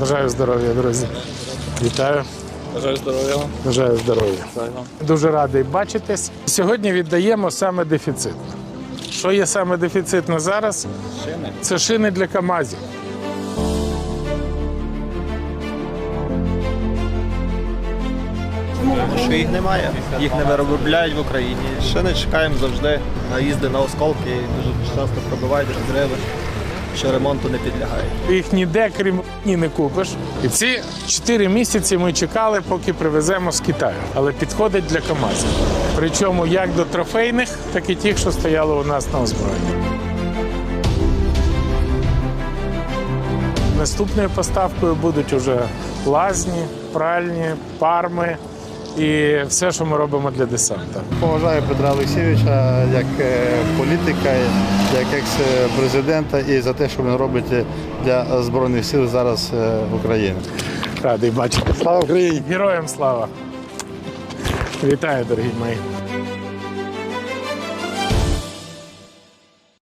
Бажаю здоров'я, друзі. Вітаю. Бажаю здоров'я. Бажаю здоров'я. Дуже радий бачитись. Сьогодні віддаємо саме дефіцит. Що є саме дефіцитно зараз? Шини. Це шини для КАМАЗів. що їх немає. Їх не виробляють в Україні. Ще не чекаємо завжди наїзди на осколки, дуже часто пробивають розриви, що ремонту не підлягає. Їх ніде, крім ні, не купиш. І ці чотири місяці ми чекали, поки привеземо з Китаю. Але підходить для КАМАЗів. Причому як до трофейних, так і тих, що стояли у нас на озброєнні. Наступною поставкою будуть уже лазні, пральні, парми і все, що ми робимо для десанта. Поважаю Петра Олексійовича як е, політика, як екс-президента і за те, що він робить для Збройних сил зараз е, в Україні. Радий бачити. Слава Україні! Героям слава! Вітаю, дорогі мої.